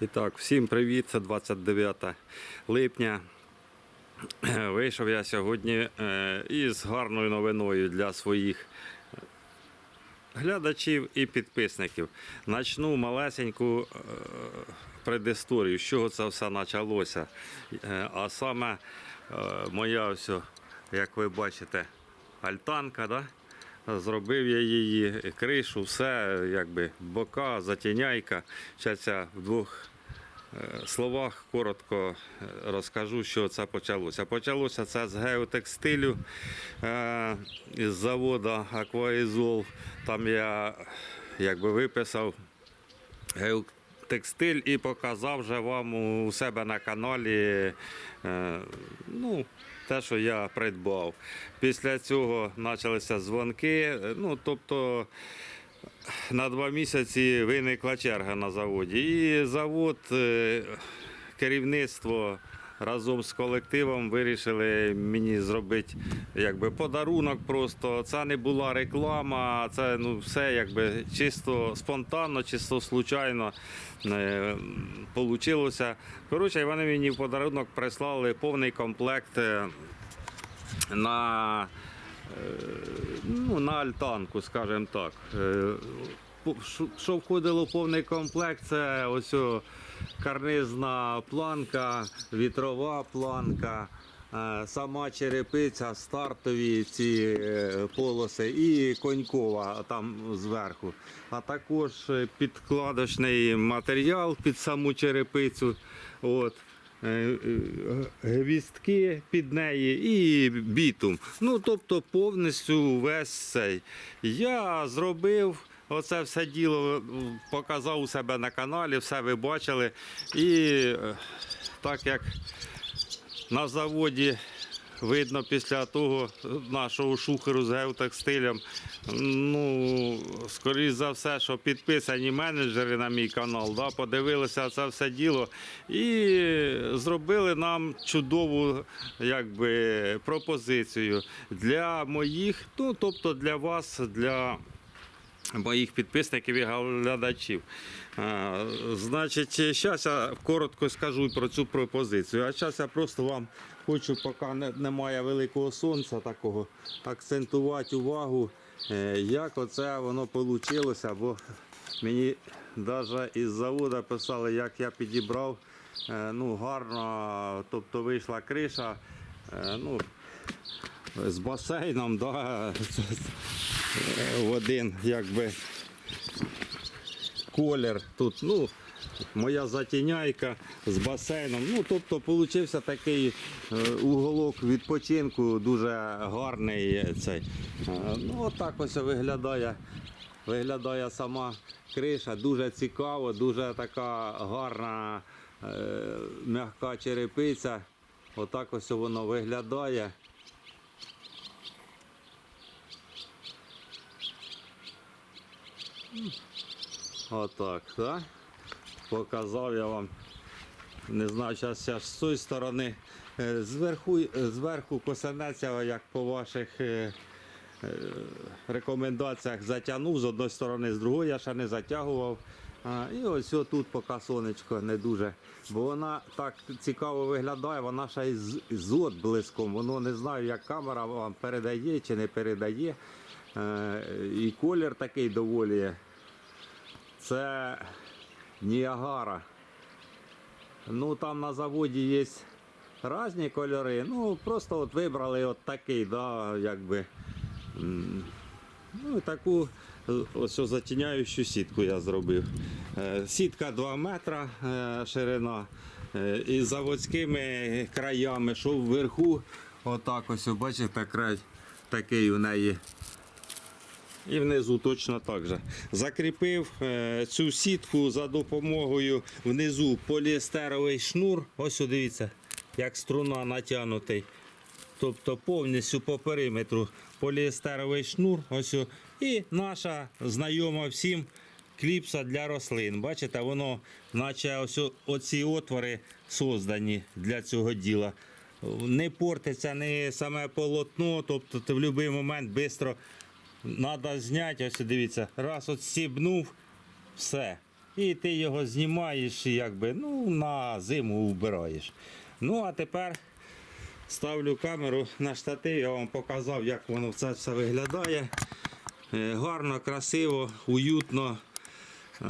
І так, всім привіт, це 29 липня. Вийшов я сьогодні е, із гарною новиною для своїх глядачів і підписників. Начну малесеньку е, предісторію, з чого це все почалося. Е, А саме моя ось, як ви бачите, альтанка, да? Зробив я її кришу, все, якби бока, затіняйка. Зараз я в двох е, словах коротко е, розкажу, що це почалося. Почалося це з геотекстилю е, із заводу Акваізол. Там я якби виписав геотекстиль і показав вже вам у себе на каналі. е, Ну, те, що я придбав. Після цього почалися дзвонки. е, Ну, тобто на два місяці виникла черга на заводі. І завод, е, керівництво разом з колективом вирішили мені зробити якби, подарунок просто. Це не була реклама, це ну, все якби чисто спонтанно, чисто случайно е. Коротше, вони мені в подарунок прислали повний комплект. е, на, е, ну, на альтанку, скажімо так. Що- входило в повний комплект, це ось карнизна планка, вітрова планка. е, Сама черепиця, стартові ці е, полоси і конькова там зверху. А також е, підкладочний матеріал під саму черепицю. От е, під неї і бітум. Ну, тобто повністю весь цей. Я зробив. Оце все діло показав у себе на каналі, все ви бачили. І е, так як на заводі видно після того нашого шухеру з геотекстилем, ну, скоріш за все, що підписані менеджери на мій канал, да, подивилися це все діло і зробили нам чудову якби, пропозицію для моїх, ну, тобто для вас, для моїх підписників і глядачів. А, Значить, зараз я коротко скажу про цю пропозицію. А зараз я просто вам хочу, поки не- немає великого сонця такого, акцентувати увагу, е, як оце воно вийшло, бо мені навіть із заводу писали, як я підібрав. е, Ну, гарно, тобто вийшла криша. е, Ну, з басейном, да, в один якби колір тут. Ну, моя затіняйка з басейном. Ну, тобто получився такий е, уголок відпочинку, дуже гарний цей. Е, Ну, отак ось виглядає, виглядає сама криша. Дуже цікаво, дуже така гарна е, м'яка черепиця. Отак ось воно виглядає. Отак, так? Показав я вам. Не знаю, зараз я з цієї сторони. Е, Зверху, е, зверху косинеця, як по ваших е, рекомендаціях, затягнув з одної сторони, з другої я ще не затягував. І ось тут поки сонечко не дуже. Бо вона так цікаво виглядає, вона ще й з отблиском. Воно не знаю, як камера вам передає чи не передає. Е, і колір такий доволі. Це Ніагара. Ну там на заводі є різні кольори. Ну просто от вибрали от такий, да, якби. Ну таку ось затіняючу сітку я зробив. Е, Сітка 2 метра е, ширина. е, І заводськими краями, що вверху, отак ось, бачите, край такий у неї і внизу точно так же. Закріпив е, цю сітку за допомогою внизу поліестеровий шнур. Ось дивіться, як струна натягнутий. Тобто повністю по периметру поліестеровий шнур. Ось. І наша знайома всім кліпса для рослин. Бачите, воно, наче ось оці отвори создані для цього діла. Не портиться не саме полотно, тобто ти в будь-який момент швидко Треба зняти, ось дивіться, раз от стібнув, все. І ти його знімаєш, і якби, ну, на зиму вбираєш. Ну, а тепер ставлю камеру на штатив, я вам показав, як воно це все виглядає. Е, Гарно, красиво, уютно. Е,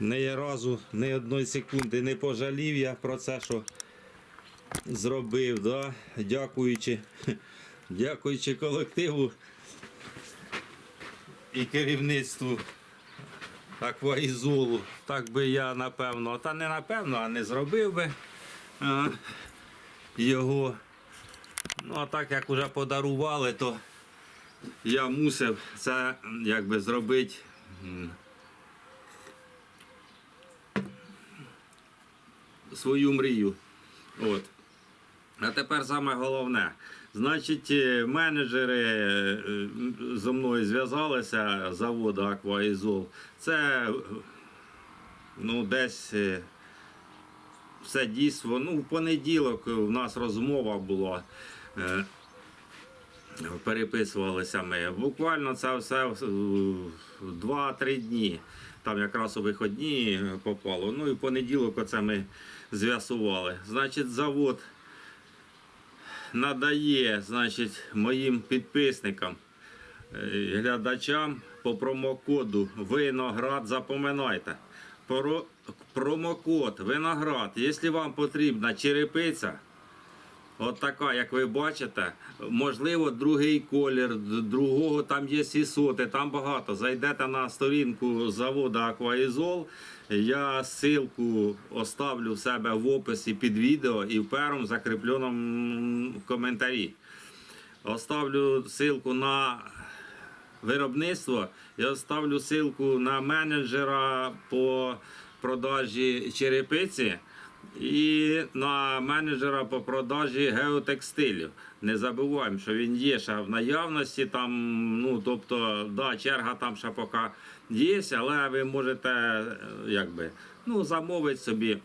Не разу, ні одної секунди не пожалів я про це, що зробив. Да? Дякуючи, дякуючи колективу і керівництву акваізолу. Так би я напевно, та не напевно, а не зробив би а, його. Ну, а так як вже подарували, то я мусив це якби зробити. Свою мрію. От. А тепер саме головне. Значить, е, менеджери е, зі мною зв'язалися заводу Акваізол. Це ну, десь е, все дійство. Ну, в понеділок у нас розмова була. Переписувалися ми. Буквально це все 2-3 дні. Там якраз у виходні попало. Ну і в понеділок оце ми з'ясували. Значить, завод надає значить, моїм підписникам, е, глядачам по промокоду Виноград. Запоминайте. Про, промокод Виноград. Якщо вам потрібна черепиця, От така, як ви бачите, можливо, другий колір, д- другого там є сісоти, там багато. Зайдете на сторінку заводу Акваізол. Я ссылку оставлю в себе в описі під відео і в першому закріпленому коментарі. Оставлю ссылку на виробництво. Я оставлю ссылку на менеджера по продажі черепиці і на менеджера по продажі геотекстилів. Не забуваємо, що він є ще в наявності. Там, ну тобто, да, черга там ще поки є, але ви можете е, якби, ну, замовити собі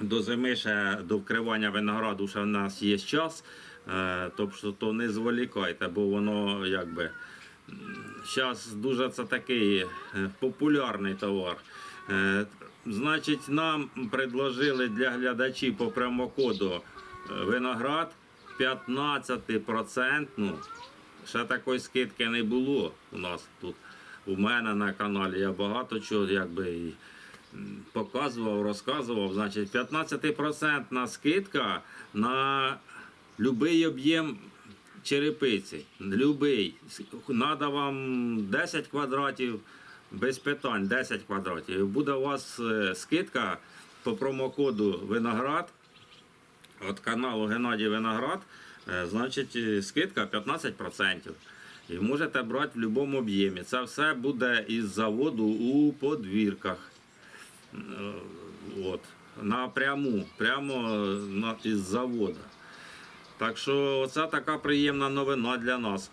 до зими ще до вкривання винограду ще в нас є час. Е, тобто то не зволікайте, бо воно якби. Зараз дуже це такий е, популярний товар. Значить, нам предложили для глядачів по промокоду е, виноград 15%. Ну, ще такої скидки не було у нас тут. У мене на каналі я багато чого якби і показував, розказував. Значить, 15% скидка на будь-який об'єм черепиці. Любий. Надо вам 10 квадратів, без питань 10 квадратів. Буде у вас е, скидка по промокоду Виноград від каналу Геннадій Виноград. е, Значить, е, скидка 15%. І можете брати в будь-якому об'ємі. Це все буде із заводу у подвірках. От. Напряму, прямо із заводу. Так що це така приємна новина для нас.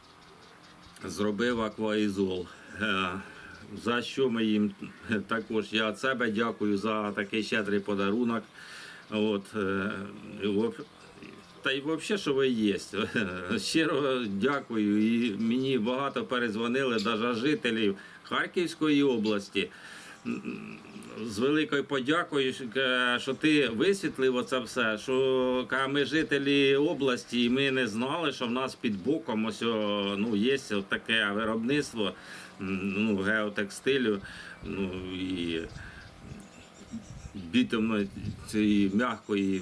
Зробив акваізол. Е, За що ми їм також я від себе дякую за такий щедрий подарунок. От, е, та й взагалі, що ви є. Щиро дякую. І мені багато перезвонили, навіть жителів Харківської області з великою подякою, що- е, ти висвітлив оце все. Що ми жителі області, і ми не знали, що в нас під боком ось ну, є таке виробництво ну, геотекстилю. Ну, і бітумної цієї м'якої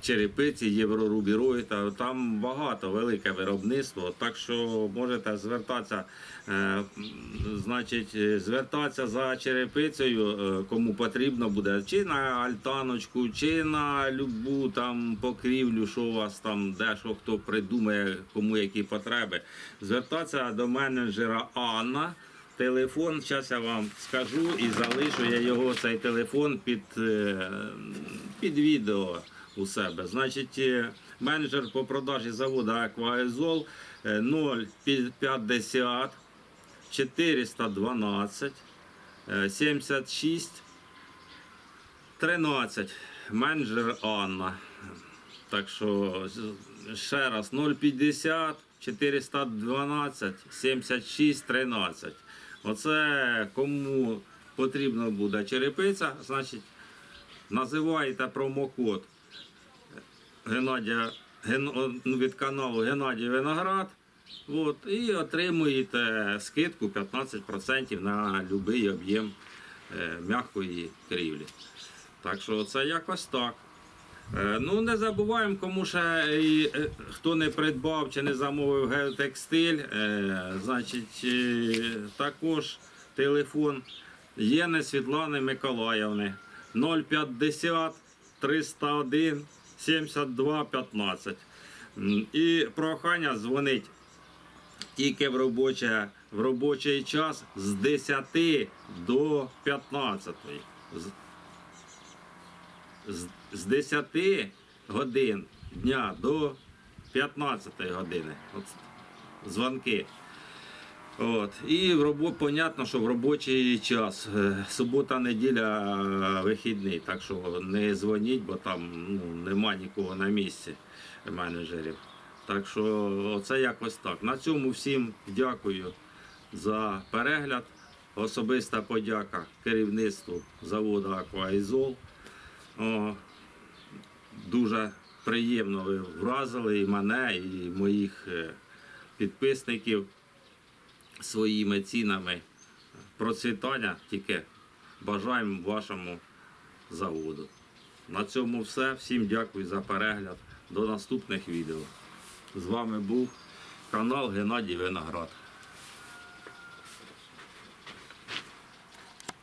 черепиці, єврорубірої, та там багато велике виробництво. Так що можете звертатися, е, значить, е, звертатися за черепицею, е, кому потрібно буде, чи на альтаночку, чи на любу там покрівлю, що у вас там, де що хто придумає, кому які потреби. Звертатися до менеджера Анна. Телефон, зараз я вам скажу і залишу я його цей телефон під, під відео у себе. Значить, е, менеджер по продажі заводу Акваезол 050 412 е, 76 13. Менеджер Анна. Так що ще раз 050 412 76 13. Оце кому потрібно буде черепиця, значить називаєте промокод Геннадія Ген- ну, від каналу Геннадій Виноград. От, і отримуєте скидку 15% на будь-який об'єм е, м'якої крівлі. Так що це якось так. Е, Ну, не забуваємо, кому ще і, е, хто не придбав чи не замовив геотекстиль, е, значить, е, також телефон Єни Світлани Миколаївни 050 301 72 15. І прохання дзвонить тільки в, робоче, в робочий час з 10 до 15. З- з, з 10 годин дня до 15 години. От дзвонки. От. І в робо, понятно, що в робочий час. е, Субота, неділя, е, вихідний. Так що не дзвоніть, бо там ну, нема нікого на місці менеджерів. Так що це якось так. На цьому всім дякую за перегляд. Особиста подяка керівництву заводу Акваізол. Дуже приємно ви вразили і мене, і моїх е, підписників своїми цінами. Процвітання тільки бажаємо вашому заводу. На цьому все. Всім дякую за перегляд. До наступних відео. З вами був канал Геннадій Виноград.